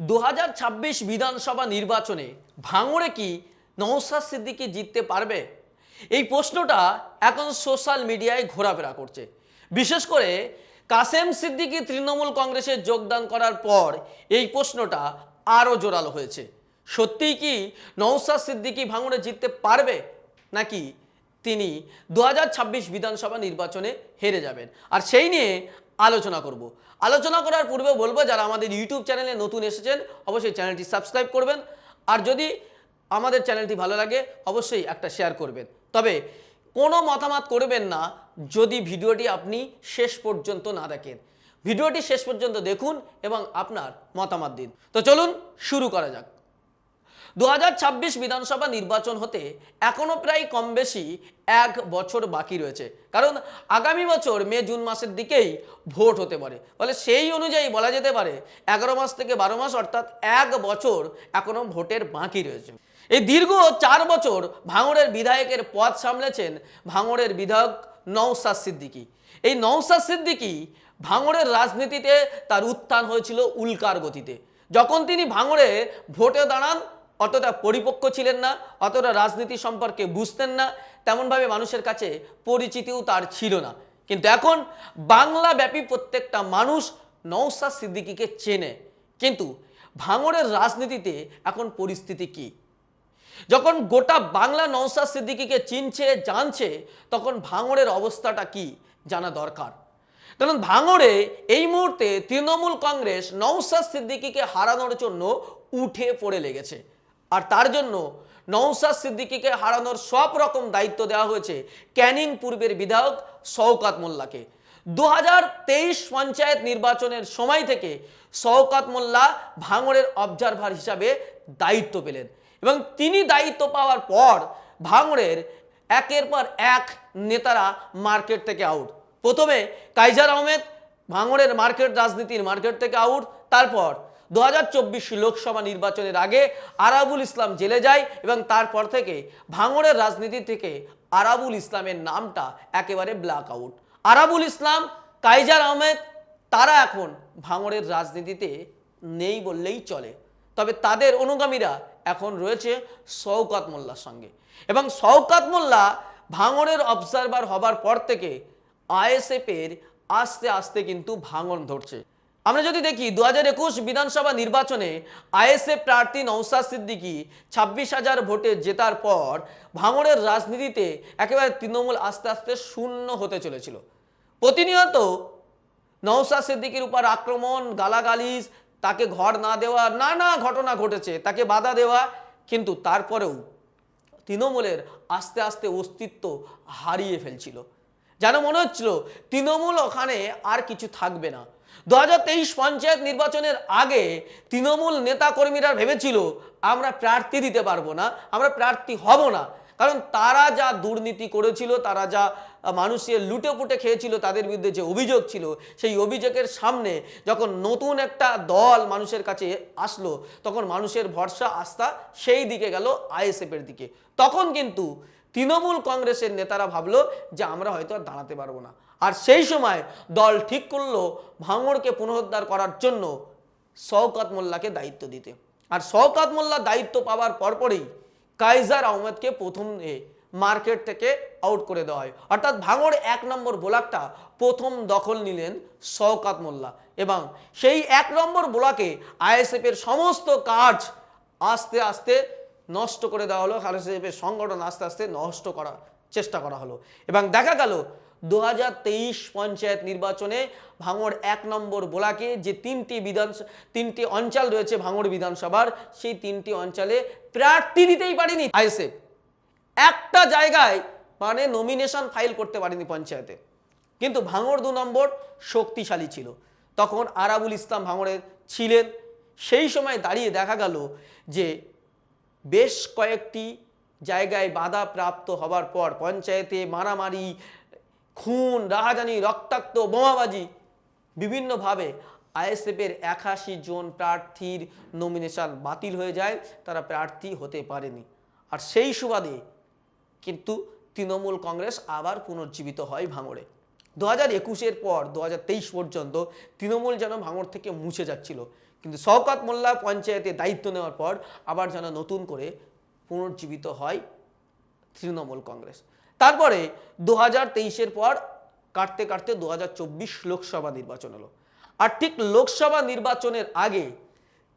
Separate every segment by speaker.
Speaker 1: দু হাজার ছাব্বিশ বিধানসভা নির্বাচনে ভাঙড়ে কি নৌসাদ সিদ্দিকি জিততে পারবে? এই প্রশ্নটা এখন সোশ্যাল মিডিয়ায় ঘোরাফেরা করছে। বিশেষ করে কাসেম সিদ্দিকি তৃণমূল কংগ্রেসে যোগদান করার পর এই প্রশ্নটা আরও জোরালো হয়েছে। সত্যিই কি নৌসাদ সিদ্দিকি ভাঙড়ে জিততে পারবে? নাকি তিনি দু হাজার ছাব্বিশ বিধানসভা নির্বাচনে হেরে যাবেন? আর সেই নিয়ে আলোচনা করব। আলোচনা করার পূর্বে বলব, যারা আমাদের ইউটিউব চ্যানেলে নতুন এসেছেন, অবশ্যই চ্যানেলটি সাবস্ক্রাইব করবেন। আর যদি আমাদের চ্যানেলটি ভালো লাগে, অবশ্যই একটা শেয়ার করবেন। তবে কোনো মতামত করবেন না, যদি ভিডিওটি আপনি শেষ পর্যন্ত না দেখেন। ভিডিওটি শেষ পর্যন্ত দেখুন এবং আপনার মতামত দিন। তো চলুন, শুরু করা যাক। দু হাজার ছাব্বিশ বিধানসভা নির্বাচন হতে এখনও প্রায় কম বেশি এক বছর বাকি রয়েছে। কারণ আগামী বছর মে, জুন মাসের দিকেই ভোট হতে পারে। ফলে সেই অনুযায়ী বলা যেতে পারে এগারো মাস থেকে বারো মাস, অর্থাৎ এক বছর এখনও ভোটের বাকি রয়েছে। এই দীর্ঘ চার বছর ভাঙড়ের বিধায়কের পদ সামলেছেন ভাঙড়ের বিধায়ক নওসাদ সিদ্দিকী। এই নওসাদ সিদ্দিকী ভাঙড়ের রাজনীতিতে তার উত্থান হয়েছিল উল্কার গতিতে। যখন তিনি ভাঙড়ে ভোটে দাঁড়ান অতটা পরিপক্ক ছিলেন না, অতটা রাজনীতি সম্পর্কে বুঝতেন না, তেমনভাবে মানুষের কাছে পরিচিতিও তার ছিল না। কিন্তু এখন বাংলাব্যাপী প্রত্যেকটা মানুষ নৌসাদ সিদ্দিকীকে চেনে। কিন্তু ভাঙড়ের রাজনীতিতে এখন পরিস্থিতি কী? যখন গোটা বাংলা নৌসাদ সিদ্দিকীকে চিনছে, জানছে, তখন ভাঙড়ের অবস্থাটা কি জানা দরকার। কারণ ভাঙড়ে এই মুহূর্তে তৃণমূল কংগ্রেস নৌসাদ সিদ্দিকীকে হারানোর জন্য উঠে পড়ে লেগেছে। আর তার জন্য নৌসাদ সিদ্দিকীকে হারানোর সব রকম দায়িত্ব দেওয়া হয়েছে ক্যানিং পূর্বের বিধায়ক শওকাত মোল্লাকে। দু পঞ্চায়েত নির্বাচনের সময় থেকে শওকাত মোল্লা ভাঙড়ের অবজারভার হিসাবে দায়িত্ব পেলেন এবং তিনি দায়িত্ব পাওয়ার পর ভাঙড়ের একের পর এক নেতারা মার্কেট থেকে আউট প্রথমে কাইজার আহমেদ ভাঙড়ের মার্কেট রাজনীতির মার্কেট থেকে আউট তারপর দু লোকসভা নির্বাচনের আগে আরাবুল ইসলাম জেলে যায় এবং তারপর থেকে ভাঙড়ের রাজনীতি থেকে আরাবুল ইসলামের নামটা একেবারে black out Arabul Islam, Kaiser Ahmed, তারা এখন ভাঙড়ের রাজনীতিতে নেই বললেই চলে। তবে তাদের অনুগামীরা এখন রয়েছে শওকাত মোল্লার সঙ্গে। এবং শওকাত মোল্লা ভাঙড়ের অবজারভার হবার পর থেকে আইএসএফের আস্তে আস্তে কিন্তু ভাঙন ধরছে। আমরা যদি দেখি দু হাজার একুশ বিধানসভা নির্বাচনে আইএসএফ প্রার্থী নৌসাদ সিদ্দিকী ছাব্বিশ হাজার ভোটে জেতার পর ভাঙড়ের রাজনীতিতে একেবারে তৃণমূল আস্তে আস্তে শূন্য হতে চলেছিল। প্রতিনিয়ত নৌসাদ সিদ্দিকির উপর আক্রমণ, গালাগালিজ, তাকে ঘর না দেওয়া নানা ঘটনা ঘটেছে, তাকে বাধা দেওয়া, কিন্তু তারপরেও তৃণমূলের আস্তে আস্তে অস্তিত্ব হারিয়ে ফেলছিল। যেন মনে হচ্ছিল তৃণমূল ওখানে আর কিছু থাকবে না। দু পঞ্চায়েত নির্বাচনের আগে তৃণমূল নেতাকর্মীরা ভেবেছিল, আমরা প্রার্থী দিতে পারব না, আমরা প্রার্থী হব না। কারণ তারা যা দুর্নীতি করেছিল, তারা যা মানুষের লুটে পুটে খেয়েছিল, তাদের বিরুদ্ধে যে অভিযোগ ছিল, সেই অভিযোগের সামনে যখন নতুন একটা দল মানুষের কাছে আসলো, তখন মানুষের ভরসা, আস্থা সেই দিকে গেল আইএসএফের দিকে। তখন কিন্তু তৃণমূল কংগ্রেসের নেতারা ভাবলো যে আমরা হয়তো আর দাঁড়াতে পারব না। আর সেই সময় দল ঠিক করল ভাঙড়কে পুনরুদ্ধার করার জন্য শওকাত মোল্লাকে দায়িত্ব দিতে। আর শওকাত মোল্লা দায়িত্ব পাওয়ার পরপরই কাইজার আহমেদকে প্রথম মার্কেট থেকে আউট করে দেওয়া হয়। অর্থাৎ ভাঙড় এক নম্বর ব্লকটা প্রথম দখল নিলেন শওকাত মোল্লা এবং সেই এক নম্বর ব্লকে আইএসএফের সমস্ত কাজ আস্তে আস্তে নষ্ট করে দেওয়া হলো। আইএসএফের সংগঠন আস্তে আস্তে নষ্ট করার চেষ্টা করা হলো এবং দেখা গেল দু পঞ্চায়েত নির্বাচনে ভাঙড় এক নম্বর বোলাকে যে তিনটি বিধান তিনটি অঞ্চল রয়েছে ভাঙড় বিধানসভার, সেই তিনটি অঞ্চলে প্রার্থী দিতেই পারেনি আইএসএফ। একটা জায়গায় মানে নমিনেশন ফাইল করতে পারেনি পঞ্চায়েতে। কিন্তু ভাঙড় দু নম্বর শক্তিশালী ছিল। তখন আরাবুল ইসলাম ভাঙড়ের ছিলেন। সেই সময় দাঁড়িয়ে দেখা গেল যে বেশ কয়েকটি জায়গায় বাধা প্রাপ্ত হবার পর পঞ্চায়েতে মারামারি খুন, রাহাজানি, রক্তাক্ত, বোমাবাজি বিভিন্নভাবে আইএসএফের একাশি জন প্রার্থীর নমিনেশন বাতিল হয়ে যায়। তারা প্রার্থী হতে পারেনি। আর সেই সুবাদে কিন্তু তৃণমূল কংগ্রেস আবার পুনর্জীবিত হয় ভাঙড়ে। দু হাজার একুশের পর, দু হাজার তেইশ পর্যন্ত তৃণমূল যেন ভাঙড় থেকে মুছে যাচ্ছিল। কিন্তু শওকাত মোল্লা পঞ্চায়েতে দায়িত্ব নেওয়ার পর আবার যেন নতুন করে পুনর্জীবিত হয় তৃণমূল কংগ্রেস। তারপরে দু হাজার তেইশের পর কাটতে কাটতে দু হাজার চব্বিশ লোকসভা নির্বাচন হলো। আর ঠিক লোকসভা নির্বাচনের আগে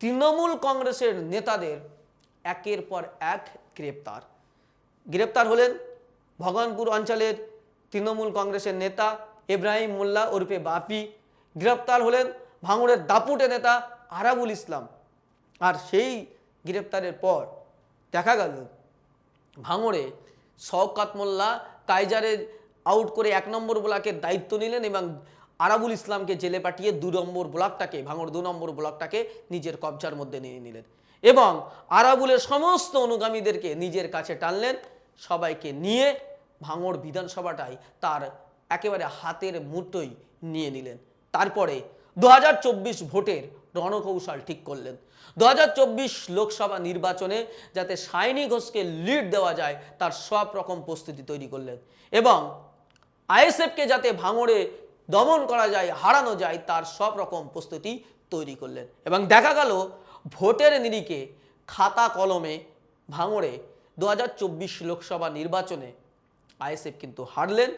Speaker 1: তৃণমূল কংগ্রেসের নেতাদের একের পর এক গ্রেপ্তার। গ্রেপ্তার হলেন ভগবানপুর অঞ্চলের তৃণমূল কংগ্রেসের নেতা ইব্রাহিম মোল্লা ওরফে বাপি। গ্রেপ্তার হলেন ভাঙড়ের দাপুটে নেতা আরাবুল ইসলাম। আর সেই গ্রেপ্তারের পর দেখা গেল ভাঙড়ে শওকাত মোল্লা কাইজারের আউট করে এক নম্বর ব্লকের দায়িত্ব নিলেন এবং আরাবুল ইসলামকে জেলে পাঠিয়ে দু নম্বর ব্লকটাকে, ভাঙড় দু নম্বর ব্লকটাকে নিজের কবজার মধ্যে নিয়ে নিলেন এবং আরাবুলের সমস্ত অনুগামীদেরকে নিজের কাছে টানলেন। সবাইকে নিয়ে ভাঙড় বিধানসভাটাই তার একেবারে হাতের মুঠোই নিয়ে নিলেন। তারপরে দু হাজার চব্বিশ ভোটের রণকৌশল ঠিক করলেন। দু হাজার চব্বিশ লোকসভা নির্বাচনে যাতে সাইনি ঘোষকে লিড দেওয়া যায়, তার সব রকম প্রস্তুতি তৈরি করলেন এবং আইএসএফকে যাতে ভাঙড়ে দমন করা যায়, হারানো যায়, তার সব রকম প্রস্তুতি তৈরি করলেন। এবং দেখা গেল, ভোটের নিরিখে খাতা কলমে ভাঙড়ে দু হাজার চব্বিশ লোকসভা নির্বাচনে আইএসএফ কিন্তু হারলেন,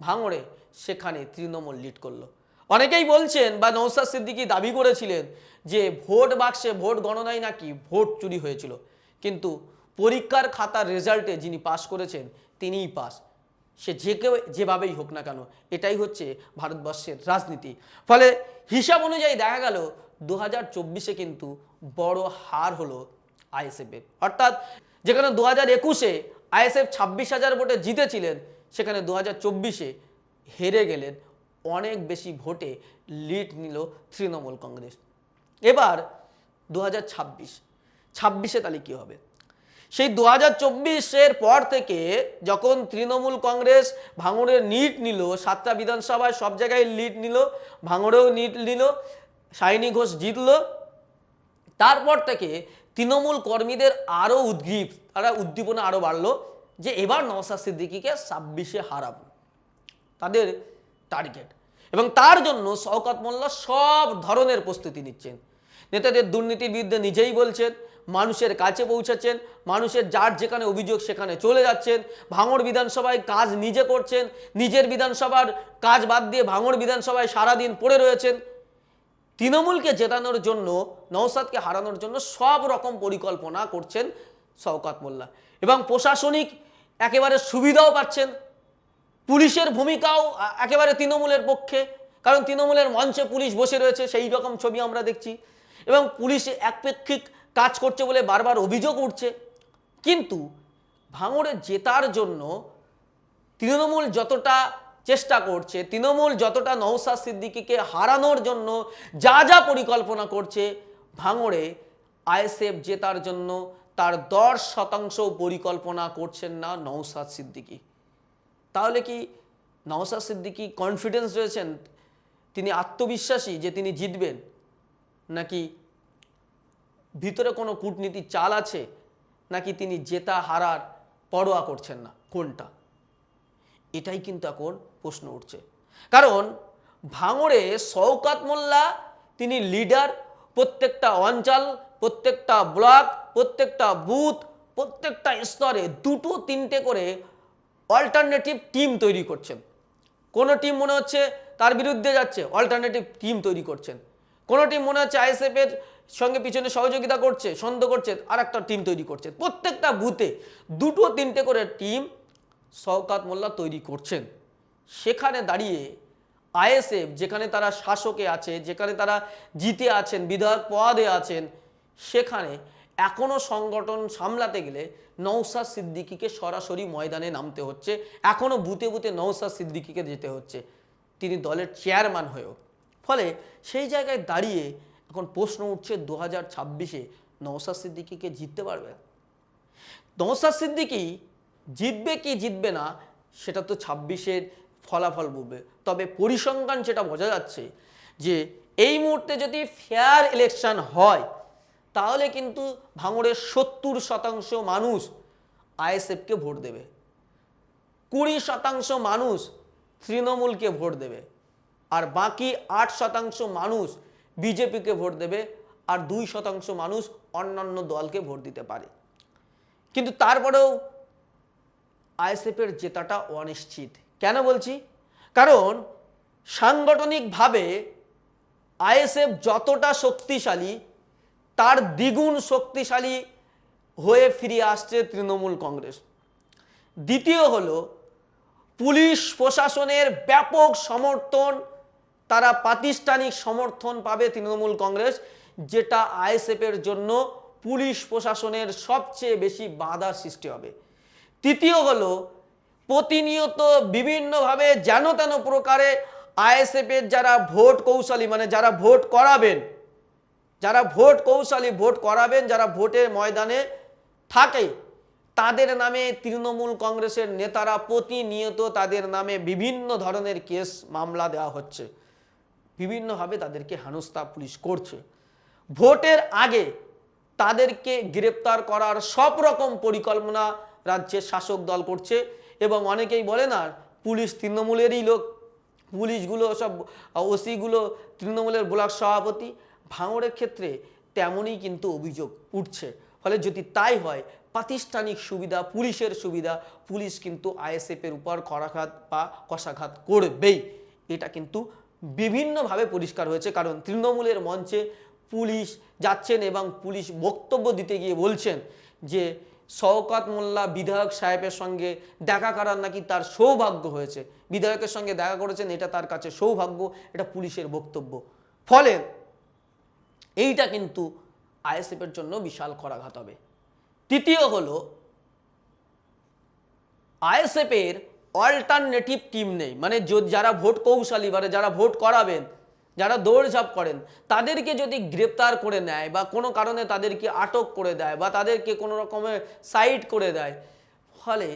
Speaker 1: ভাঙড়ে সেখানে তৃণমূল লিড করল। অনেকেই বলছেন, বা নৌসাদ সিদ্দিকী দাবি করেছিলেন যে ভোট বাক্সে ভোট গণনায় নাকি ভোট চুরি হয়েছিল। কিন্তু পরীক্ষার খাতার রেজাল্টে যিনি পাস করেছেন, তিনিই পাস সে যে কেউ যেভাবেই হোক না কেন, এটাই হচ্ছে ভারতবর্ষের রাজনীতি। ফলে হিসাব অনুযায়ী দেখা গেল দু হাজার কিন্তু বড় হার হলো আইএসএফের। অর্থাৎ যেখানে দু হাজার একুশে আইএসএফ ছাব্বিশ হাজার ভোটে জিতেছিলেন, সেখানে দু হাজার হেরে গেলেন অনেক বেশি ভোটে লিড নিল তৃণমূল কংগ্রেস। এবার দু হাজার ছাব্বিশ, ছাব্বিশে তাহলে কী হবে? সেই দু হাজার চব্বিশের পর থেকে যখন তৃণমূল কংগ্রেস ভাঙড়ের নিট নিল, সাতটা বিধানসভায় সব জায়গায় লিড নিল, ভাঙড়েও নিট নিল সাইনি ঘোষ জিতল, তারপর থেকে তৃণমূল কর্মীদের আরও উদ্গ্রীব, তারা উদ্দীপনা আরও বাড়লো যে এবার নওসাদ সিদ্দিকিকে ছাব্বিশে হারাবো। তাদের টার্গেট এবং তার জন্য শওকত মোল্লা সব ধরনের প্রস্তুতি নিচ্ছেন। নেতাদের দুর্নীতির বিরুদ্ধে নিজেই বলছেন, মানুষের কাছে পৌঁছাচ্ছেন, মানুষের যার যেখানে অভিযোগ সেখানে চলে যাচ্ছেন, ভাঙড় বিধানসভায় কাজ নিজে করছেন, নিজের বিধানসভার কাজ বাদ দিয়ে ভাঙড় বিধানসভায় সারাদিন পড়ে রয়েছেন। তৃণমূলকে জেতানোর জন্য নওসাদকে হারানোর জন্য সব রকম পরিকল্পনা করছেন শওকত মোল্লা। এবং প্রশাসনিক একেবারে সুবিধাও পাচ্ছেন। পুলিশের ভূমিকাও একেবারে তৃণমূলের পক্ষে, কারণ তৃণমূলের মঞ্চে পুলিশ বসে রয়েছে, সেই রকম ছবি আমরা দেখছি। এবং পুলিশ একপেক্ষিক কাজ করছে বলে বারবার অভিযোগ উঠছে। কিন্তু ভাঙড়ে জেতার জন্য তৃণমূল যতটা চেষ্টা করছে, তৃণমূল যতটা নৌসাদ সিদ্দিকিকে হারানোর জন্য যা যা পরিকল্পনা করছে, ভাঙড়ে আইএসএফ জেতার জন্য তার দশ শতাংশ পরিকল্পনা করছেন না নৌসাদ সিদ্দিকী। তাহলে কি নওসাদ সিদ্দিকী কনফিডেন্স রয়েছেন? তিনি আত্মবিশ্বাসী যে তিনি জিতবেন? নাকি ভিতরে কোনো কূটনীতির চাল আছে? নাকি তিনি জেতা হারার পরোয়া করছেন না? কোনটা? এটাই কিন্তু এখন প্রশ্ন উঠছে। কারণ ভাঙড়ে শওকাত মোল্লা, তিনি লিডার প্রত্যেকটা অঞ্চল, প্রত্যেকটা ব্লক, প্রত্যেকটা বুথ, প্রত্যেকটা স্তরে দুটো তিনটে করে অল্টারনেটিভ টিম তৈরি করছেন। কোনো টিম মনে হচ্ছে তার বিরুদ্ধে যাচ্ছে অল্টারনেটিভ টিম তৈরি করছেন। কোনো টিম মনে হচ্ছে আইএসএফ এর সঙ্গে পিছনে সহযোগিতা করছে সন্দেহ করছে আর একটা টিম তৈরি করছে। প্রত্যেকটা বুথে দুটো তিনটে করে টিম শওকাত মোল্লা তৈরি করছেন। সেখানে দাঁড়িয়ে আইএসএফ যেখানে তারা শাসকে আছে যেখানে তারা জিতে আছেন, বিধায়ক পদে আছেন, সেখানে এখনও সংগঠন সামলাতে গেলে নৌসাদ সিদ্দিকিকে সরাসরি ময়দানে নামতে হচ্ছে। এখনও বুতে বুতে নৌসাদ সিদ্দিকিকে যেতে হচ্ছে। তিনি দলের চেয়ারম্যান হয়েও। ফলে সেই জায়গায় দাঁড়িয়ে এখন প্রশ্ন উঠছে, দু হাজার ছাব্বিশে নৌসাদ সিদ্দিকিকে জিততে পারবে? নৌসাদ সিদ্দিকি জিতবে কি জিতবে না, সেটা তো ছাব্বিশের ফলাফল বলবে তবে পরিসংখ্যান যেটা বোঝা যাচ্ছে যে, এই মুহূর্তে যদি ফেয়ার ইলেকশন হয় তাহলে কিন্তু ভাঙড়ের সত্তর শতাংশ মানুষ আইএসএফকে ভোট দেবে। কুড়ি শতাংশ মানুষ তৃণমূলকে ভোট দেবে আর বাকি আট শতাংশ মানুষ বিজেপিকে ভোট দেবে আর দুই শতাংশ মানুষ অন্যান্য দলকে ভোট দিতে পারে। কিন্তু তারপরেও আইএসএফের জেতাটা অনিশ্চিত। কেন বলছি? কারণ সাংগঠনিকভাবে আইএসএফ যতটা শক্তিশালী তার দ্বিগুণ শক্তিশালী হয়ে ফিরে আসছে তৃণমূল কংগ্রেস। দ্বিতীয় হলো, পুলিশ প্রশাসনের ব্যাপক সমর্থন, তারা প্রাতিষ্ঠানিক সমর্থন পাবে তৃণমূল কংগ্রেস, যেটা আইএসএফের জন্য পুলিশ প্রশাসনের সবচেয়ে বেশি বাধা সৃষ্টি হবে। তৃতীয় হলো, প্রতিনিয়ত বিভিন্নভাবে যেন তেন প্রকারে আইএসএফের যারা ভোট কৌশলী মানে যারা ভোট করাবেন যারা ভোট কৌশলী ভোট করাবেন, যারা ভোটের ময়দানে থাকে, তাদের নামে তৃণমূল কংগ্রেসের নেতারা প্রতিনিয়ত তাদের নামে বিভিন্ন ধরনের কেস মামলা দেওয়া হচ্ছে। বিভিন্নভাবে তাদেরকে হেনস্থা পুলিশ করছে। ভোটের আগে তাদেরকে গ্রেপ্তার করার সব রকম পরিকল্পনা রাজ্যের শাসক দল করছে এবং অনেকেই বলে না, পুলিশ তৃণমূলেরই লোক। পুলিশগুলো সব, ওসিগুলো তৃণমূলের ব্লক সভাপতি ভাঙড়ের ক্ষেত্রে তেমনই কিন্তু অভিযোগ উঠছে। ফলে যদি তাই হয়, প্রাতিষ্ঠানিক সুবিধা, পুলিশের সুবিধা, পুলিশ কিন্তু আইএসএফের উপর করাঘাত বা কষাঘাত করবেই। এটা কিন্তু বিভিন্নভাবে পরিষ্কার হয়েছে, কারণ তৃণমূলের মঞ্চে পুলিশ যাচ্ছেন এবং পুলিশ বক্তব্য দিতে গিয়ে বলছেন যে, শওকত মোল্লা বিধায়ক সাহেবের সঙ্গে দেখা করার নাকি তার সৌভাগ্য হয়েছে। বিধায়কের সঙ্গে দেখা করেছেন, এটা তার কাছে সৌভাগ্য, এটা পুলিশের বক্তব্য। ফলে এইটা কিন্তু আইএসএফের জন্য বিশাল করাঘাত হবে। তৃতীয় হল, আইএসএফের অল্টারনেটিভ টিম নেই। মানে যারা ভোট কৌশলী মানে যারা ভোট করাবেন, যারা দৌড়ঝাঁপ করেন, তাদেরকে যদি গ্রেপ্তার করে নেয় বা কোনো কারণে তাদেরকে আটক করে দেয় বা তাদেরকে কোনো রকমের সাইড করে দেয়, ফলে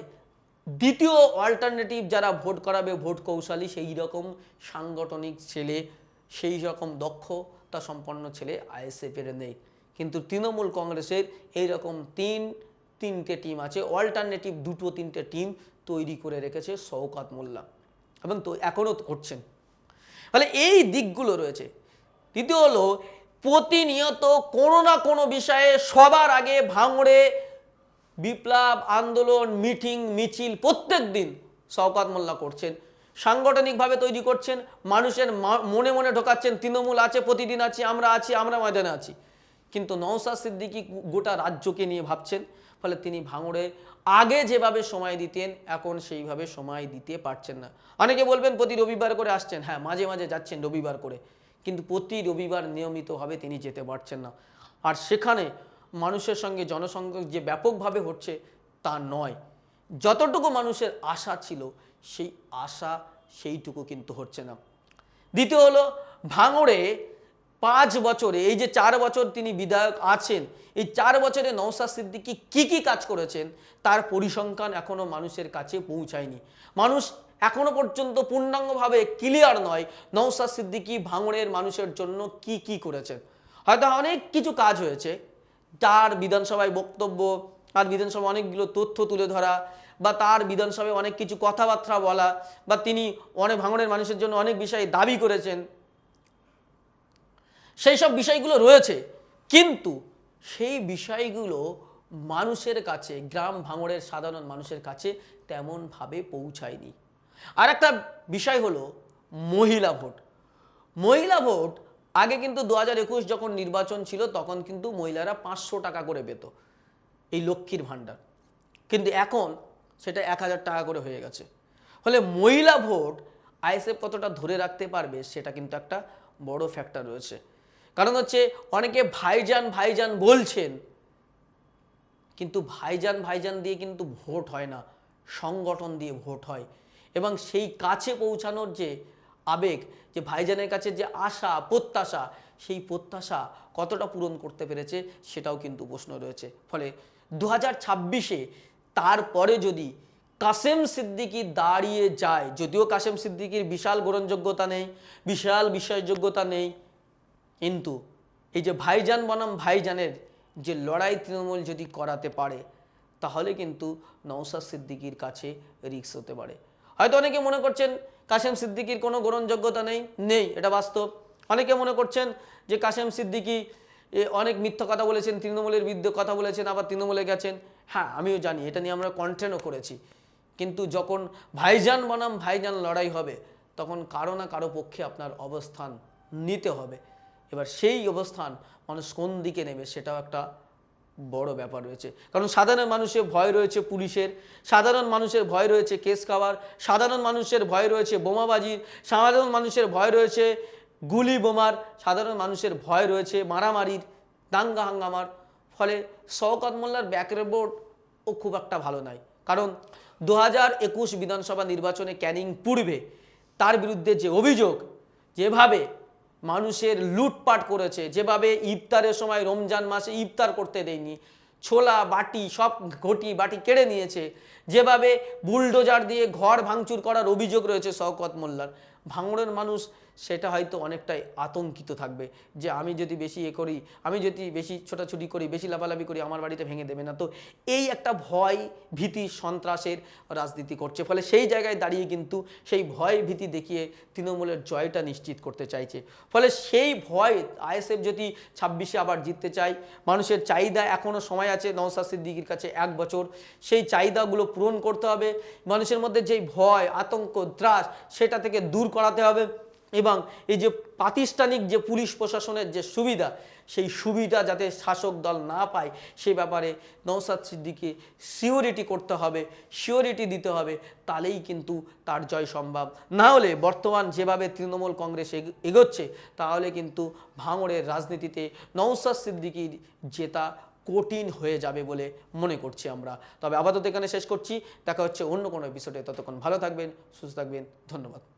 Speaker 1: দ্বিতীয় অল্টারনেটিভ যারা ভোট করাবে, ভোট কৌশলী, সেই রকম সাংগঠনিক ছেলে, সেই রকম দক্ষতা সম্পন্ন ছেলে আইএসএফের নেই। কিন্তু তৃণমূল কংগ্রেসের এই রকম তিন, তিনটে টিম আছে, অল্টারনেটিভ দুটো তিনটে টিম তৈরি করে রেখেছে শওকাত মোল্লা। এবং তো এখনও করছেন। ফলে এই দিকগুলো রয়েছে। তৃতীয় হলো, প্রতিনিয়ত কোনো না কোনো বিষয়ে সবার আগে ভাঙড়ে বিপ্লব আন্দোলন, মিটিং, মিছিল প্রত্যেক দিন শওকাত মোল্লা করছেন। সাংগঠনিকভাবে তৈরি করছেন, মানুষের মনে মনে ঢোকাচ্ছেন, তৃণমূল আছে, প্রতিদিন আছি, আমরা আছি, আমরা ময়দানে আছি। কিন্তু নওসাদ সিদ্দিকি গোটা রাজ্যকে নিয়ে ভাবছেন, ফলে তিনি ভাঙড়ে আগে যেভাবে সময় দিতেন, এখন সেইভাবে সময় দিতে পারছেন না। অনেকে বলবেন, প্রতি রবিবার করে আসছেন? হ্যাঁ মাঝে মাঝে যাচ্ছেন রবিবার করে। কিন্তু প্রতি রবিবার নিয়মিতভাবে তিনি যেতে পারছেন না। আর সেখানে মানুষের সঙ্গে জনসংযোগ যে ব্যাপকভাবে হচ্ছে, তা নয়। যতটুকু মানুষের আশা ছিল সেই আশা সেইটুকু কিন্তু হচ্ছে না। দ্বিতীয় হলো, ভাঙড়ে পাঁচ বছরে, এই যে চার বছর তিনি বিধায়ক আছেন, এই চার বছরে নওসাদ সিদ্দিকি কি কি কাজ করেছেন, তার পরিসংখ্যান এখনও মানুষের কাছে পৌঁছায়নি। মানুষ এখনও পর্যন্ত পূর্ণাঙ্গভাবে ক্লিয়ার নয় নওসাদ সিদ্দিকি ভাঙড়ের মানুষের জন্য কি কি করেছেন। হয়তো অনেক কিছু কাজ হয়েছে, তার বিধানসভায় বক্তব্য আর বিধানসভায় অনেকগুলো তথ্য তুলে ধরা বা তার বিধানসভায় অনেক কিছু কথাবার্তা বলা বা তিনি অনেক ভাঙনের মানুষের জন্য অনেক বিষয়ে দাবি করেছেন। সেই সব বিষয়গুলো রয়েছে। কিন্তু সেই বিষয়গুলো মানুষের কাছে, গ্রাম ভাঙড়ের সাধারণ মানুষের কাছে তেমনভাবে পৌঁছায়নি। আর একটা বিষয় হলো মহিলা ভোট। মহিলা ভোট আগে কিন্তু দু হাজার একুশ যখন নির্বাচন ছিল, তখন কিন্তু মহিলারা পাঁচশো টাকা করে পেত এই লক্ষ্মীর ভাণ্ডার। কিন্তু এখন সেটা এক হাজার টাকা করে হয়ে গেছে। ফলে মহিলা ভোট আইএসএফ কতটা ধরে রাখতে পারবে সেটা কিন্তু একটা বড় ফ্যাক্টর রয়েছে। কারণ হচ্ছে অনেকে ভাইজান ভাইজান বলছেন, কিন্তু ভাইজান ভাইজান দিয়ে কিন্তু ভোট হয় না, সংগঠন দিয়ে ভোট হয়। এবং সেই কাছে পৌঁছানোর যে আবেগ, যে ভাইজানের কাছে যে আশা, প্রত্যাশা, সেই প্রত্যাশা কতটা পূরণ করতে পেরেছে সেটাও কিন্তু প্রশ্ন রয়েছে। ফলে দু হাজার ছাব্বিশে তারপরে যদি কাসেম সিদ্দিকি দাঁড়িয়ে যায়, যদিও কাসেম সিদ্দিকির বিশাল গ্রহণযোগ্যতা নেই, বিশাল বিশ্বাসযোগ্যতা নেই, কিন্তু এই যে ভাইজান বনাম ভাইজানের যে লড়াই তৃণমূল যদি করাতে পারে, তাহলে কিন্তু নওসাদ সিদ্দিকির কাছে রিক্স হতে পারে। হয়তো অনেকে মনে করছেন কাশেম সিদ্দিকির কোনো গ্রহণযোগ্যতা নেই নেই, এটা বাস্তব। অনেকে মনে করছেন যে কাশেম সিদ্দিকি অনেক মিথ্যা কথা বলেছেন, তৃণমূলের বিরুদ্ধে কথা বলেছেন, আবার তৃণমূলে গেছেন। হ্যাঁ আমিও জানি, এটা নিয়ে আমরা কন্টেন্টও করেছি। কিন্তু যখন ভাইজান বনাম, ভাইজান লড়াই হবে, তখন কারও না কারও পক্ষে আপনার অবস্থান নিতে হবে। এবার সেই অবস্থান মানুষ কোন দিকে নেবে, সেটাও একটা বড় ব্যাপার রয়েছে। কারণ সাধারণ মানুষের ভয় রয়েছে পুলিশের, সাধারণ মানুষের ভয় রয়েছে কেস খাওয়ার, সাধারণ মানুষের ভয় রয়েছে বোমাবাজির, সাধারণ মানুষের ভয় রয়েছে গুলি বোমার, সাধারণ মানুষের ভয় রয়েছে মারামারির, দাঙ্গা হাঙ্গামার। ফলে শওকত মোল্লার ব্যাক রেকর্ড ও খুব একটা ভালো নয়। কারণ দু হাজার একুশ বিধানসভা নির্বাচনে ক্যানিং পূর্বে তার বিরুদ্ধে যে অভিযোগ, যেভাবে মানুষের লুটপাট করেছে, যেভাবে ইফতারের সময় রমজান মাসে ইফতার করতে দেয়নি, ছোলা, বাটি সব ঘটি বাটি কেড়ে নিয়েছে যেভাবে বুলডোজার দিয়ে ঘর ভাঙচুর করার অভিযোগ রয়েছে শওকত মোল্লার, ভাঙড়ের মানুষ সেটা হয়তো অনেকটাই আতঙ্কিত থাকবে যে আমি যদি বেশি এ করি, আমি যদি বেশি ছোটাছুটি করি, বেশি লাফালাফি করি, আমার বাড়িতে ভেঙে দেবে না। তো এই একটা ভয় ভীতি সন্ত্রাসের রাজনীতি করছে। ফলে সেই জায়গায় দাঁড়িয়ে কিন্তু সেই ভয় ভীতি দেখিয়ে তৃণমূলের জয়টা নিশ্চিত করতে চাইছে। ফলে সেই ভয় আইএসএফ যদি ছাব্বিশে আবার জিততে চায়, মানুষের চাহিদা এখনও সময় আছে নওসাদ সিদ্দিকির কাছে এক বছর। সেই চাহিদাগুলো পূরণ করতে হবে। মানুষের মধ্যে যেই ভয়, আতঙ্ক, ত্রাস, সেটা থেকে দূর করাতে হবে এবং এই যে প্রাতিষ্ঠানিক যে পুলিশ প্রশাসনের যে সুবিধা, সেই সুবিধা যাতে শাসক দল না পায় সে ব্যাপারে নৌসাদ সিদ্দিকে সিওরিটি করতে হবে, সিওরিটি দিতে হবে। তাহলেই কিন্তু তার জয় সম্ভব। না হলে বর্তমান যেভাবে তৃণমূল কংগ্রেস এগ- এগোচ্ছে, তাহলে কিন্তু ভাঙড়ের রাজনীতিতে নৌসাদ সিদ্দিকির জেতা কঠিন হয়ে যাবে বলে মনে করছি আমরা। তবে আপাতত এখানে শেষ করছি। দেখা হচ্ছে অন্য কোনো এপিসোডে ততক্ষণ ভালো থাকবেন, সুস্থ থাকবেন। ধন্যবাদ।